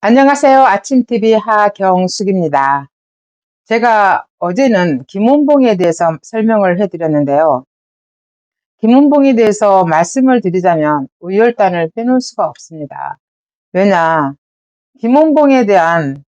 안녕하세요. 아침TV 하경숙입니다. 제가 어제는 김원봉에 대해서 설명을 해드렸는데요. 김원봉에 대해서 말씀을 드리자면 우열단을 빼놓을 수가 없습니다. 왜냐, 김원봉에 대한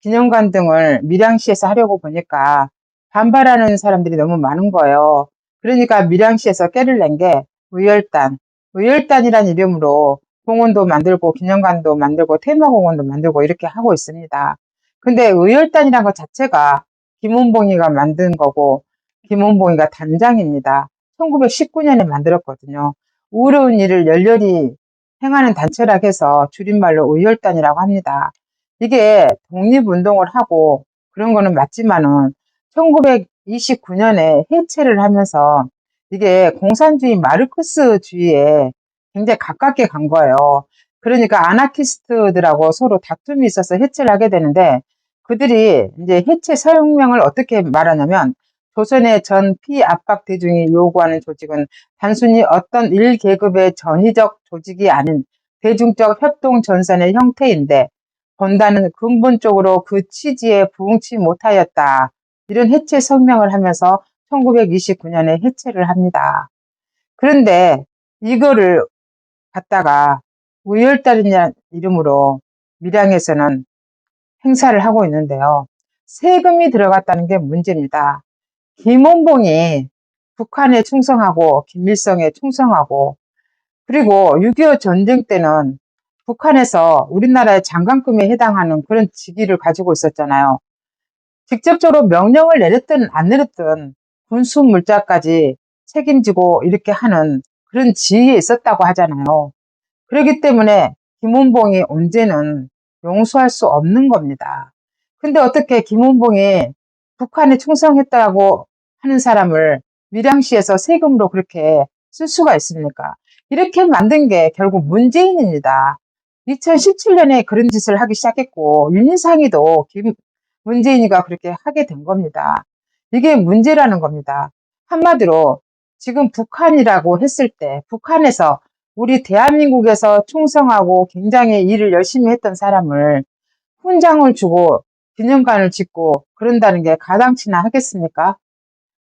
기념관 등을 밀양시에서 하려고 보니까 반발하는 사람들이 너무 많은 거예요. 그러니까 밀양시에서 깨를 낸 게 우열단, 우열단이란 이름으로 공원도 만들고 기념관도 만들고 테마공원도 만들고 이렇게 하고 있습니다. 근데 의열단이란 것 자체가 김원봉이가 만든 거고 김원봉이가 단장입니다. 1919년에 만들었거든요. 어려운 일을 열렬히 행하는 단체라 해서 줄임말로 의열단이라고 합니다. 이게 독립운동을 하고 그런 거는 맞지만은 1929년에 해체를 하면서 이게 공산주의 마르크스주의에 굉장히 가깝게 간 거예요. 그러니까 아나키스트들하고 서로 다툼이 있어서 해체를 하게 되는데 그들이 이제 해체 사용명을 어떻게 말하냐면 조선의 전 피압박 대중이 요구하는 조직은 단순히 어떤 일계급의 전위적 조직이 아닌 대중적 협동 전선의 형태인데 본다는 근본적으로 그 취지에 부응치 못하였다. 이런 해체 성명을 하면서 1929년에 해체를 합니다. 그런데 이거를 갖다가 우열달이냐 이름으로 밀양에서는 행사를 하고 있는데요. 세금이 들어갔다는 게 문제입니다. 김원봉이 북한에 충성하고 김일성에 충성하고 그리고 6.25 전쟁 때는 북한에서 우리나라의 장관금에 해당하는 그런 직위를 가지고 있었잖아요. 직접적으로 명령을 내렸든 안 내렸든 군수 물자까지 책임지고 이렇게 하는 그런 지위에 있었다고 하잖아요. 그렇기 때문에 김원봉이 언제는 용서할 수 없는 겁니다. 근데 어떻게 김원봉이 북한에 충성했다고 하는 사람을 밀양시에서 세금으로 그렇게 쓸 수가 있습니까? 이렇게 만든 게 결국 문재인입니다. 2017년에 그런 짓을 하기 시작했고 윤인상이도 김, 문재인이가 그렇게 하게 된 겁니다. 이게 문제라는 겁니다. 한마디로 지금 북한이라고 했을 때 북한에서 우리 대한민국에서 충성하고 굉장히 일을 열심히 했던 사람을 훈장을 주고 기념관을 짓고 그런다는 게 가당치나 하겠습니까?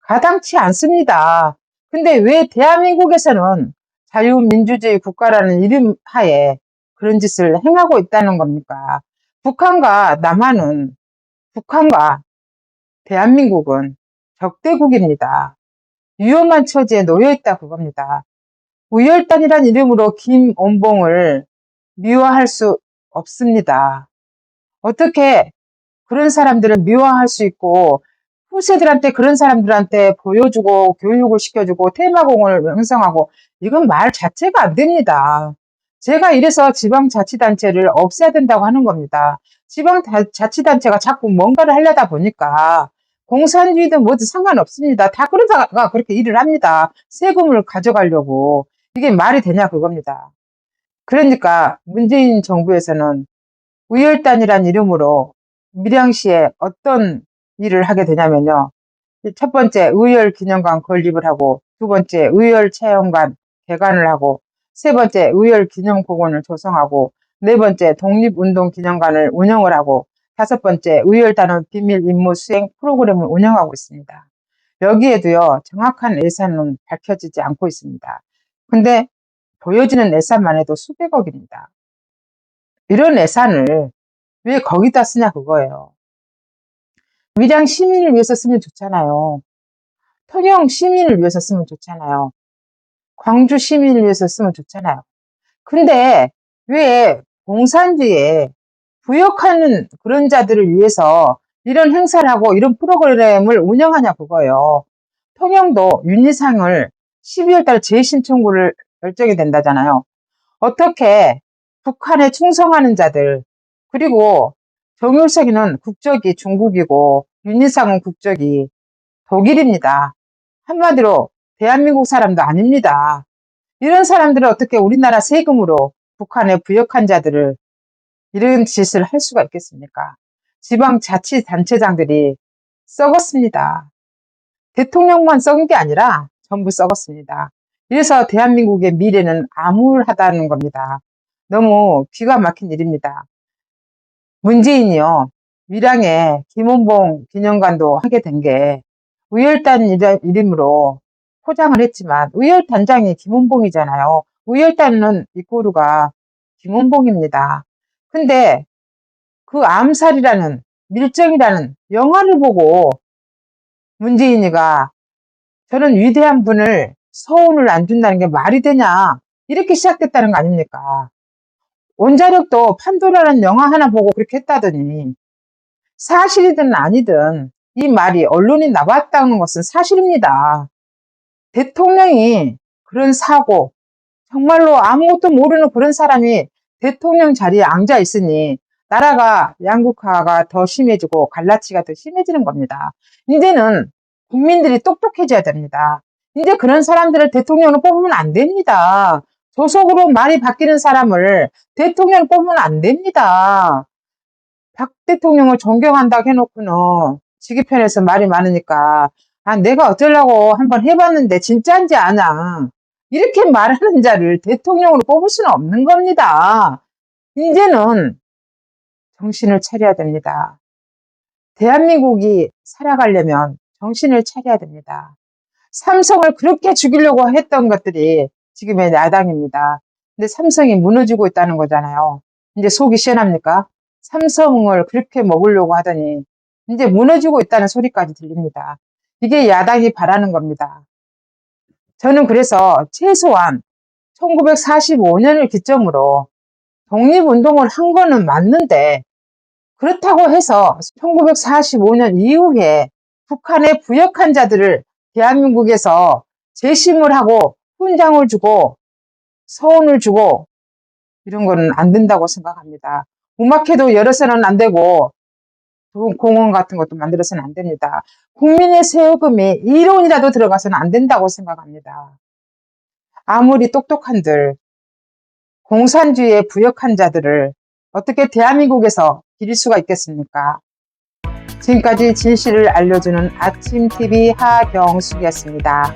가당치 않습니다. 근데 왜 대한민국에서는 자유민주주의 국가라는 이름 하에 그런 짓을 행하고 있다는 겁니까? 북한과 남한은 북한과 대한민국은 적대국입니다. 위험한 처지에 놓여 있다 그겁니다. 우열단이란 이름으로 김원봉을 미화할 수 없습니다. 어떻게 그런 사람들을 미화할 수 있고 후세들한테 그런 사람들한테 보여주고 교육을 시켜주고 테마공을 형성하고 이건 말 자체가 안 됩니다. 제가 이래서 지방자치단체를 없애야 된다고 하는 겁니다. 지방자치단체가 자꾸 뭔가를 하려다 보니까 공산주의든 뭐든 상관없습니다. 다 그러다가 그렇게 일을 합니다. 세금을 가져가려고. 이게 말이 되냐 그겁니다. 그러니까 문재인 정부에서는 우열단이란 이름으로 밀양시에 어떤 일을 하게 되냐면요. 첫 번째 의열 기념관 건립을 하고 두 번째 의열 체험관 개관을 하고 세 번째 의열 기념공원을 조성하고 네 번째 독립운동 기념관을 운영을 하고 다섯 번째 의열단원 비밀 임무 수행 프로그램을 운영하고 있습니다. 여기에도요 정확한 예산은 밝혀지지 않고 있습니다. 근데 보여지는 예산만 해도 수백억입니다. 이런 예산을 왜 거기다 쓰냐 그거예요. 위장 시민을 위해서 쓰면 좋잖아요. 통영 시민을 위해서 쓰면 좋잖아요. 광주 시민을 위해서 쓰면 좋잖아요. 근데 왜 공산주의에 부역하는 그런 자들을 위해서 이런 행사를 하고 이런 프로그램을 운영하냐 그거예요. 통영도 윤리상을 12월 달 재신청구를 결정이 된다잖아요. 어떻게 북한에 충성하는 자들 그리고 정율석이는 국적이 중국이고 윤희상은 국적이 독일입니다. 한마디로 대한민국 사람도 아닙니다. 이런 사람들은 어떻게 우리나라 세금으로 북한에 부역한 자들을 이런 짓을 할 수가 있겠습니까? 지방자치단체장들이 썩었습니다. 대통령만 썩은 게 아니라 전부 썩었습니다. 그래서 대한민국의 미래는 암울하다는 겁니다. 너무 기가 막힌 일입니다. 문재인이요. 밀양에 김원봉 기념관도 하게 된 게 우열단 이름으로 포장을 했지만 우열단장이 김원봉이잖아요. 우열단은 이꼬르가 김원봉입니다. 근데 그 암살이라는 밀정이라는 영화를 보고 문재인이가 저는 위대한 분을 서운을 안 준다는 게 말이 되냐 이렇게 시작됐다는 거 아닙니까? 원자력도 판도라는 영화 하나 보고 그렇게 했다더니 사실이든 아니든 이 말이 언론에 나왔다는 것은 사실입니다. 대통령이 그런 사고 정말로 아무것도 모르는 그런 사람이 대통령 자리에 앉아 있으니 나라가 양극화가 더 심해지고 갈라치가 더 심해지는 겁니다. 이제는 국민들이 똑똑해져야 됩니다. 이제 그런 사람들을 대통령으로 뽑으면 안 됩니다. 조속으로 말이 바뀌는 사람을 대통령 뽑으면 안 됩니다. 박 대통령을 존경한다 해놓고는 지기 편에서 말이 많으니까 아 내가 어쩌려고 한번 해봤는데 진짜인지 아냐 이렇게 말하는 자를 대통령으로 뽑을 수는 없는 겁니다. 이제는 정신을 차려야 됩니다. 대한민국이 살아가려면 정신을 차려야 됩니다. 삼성을 그렇게 죽이려고 했던 것들이 지금의 야당입니다. 근데 삼성이 무너지고 있다는 거잖아요. 이제 속이 시원합니까? 삼성을 그렇게 먹으려고 하더니 이제 무너지고 있다는 소리까지 들립니다. 이게 야당이 바라는 겁니다. 저는 그래서 최소한 1945년을 기점으로 독립운동을 한 거는 맞는데 그렇다고 해서 1945년 이후에 북한에 부역한 자들을 대한민국에서 재심을 하고 훈장을 주고 서원을 주고 이런 거는 안 된다고 생각합니다. 음악회도 열어서는 안 되고 공원 같은 것도 만들어서는 안 됩니다. 국민의 세금이 1원이라도 들어가서는 안 된다고 생각합니다. 아무리 똑똑한들 공산주의에 부역한 자들을 어떻게 대한민국에서 기릴 수가 있겠습니까? 지금까지 진실을 알려주는 아침TV 하경숙이었습니다.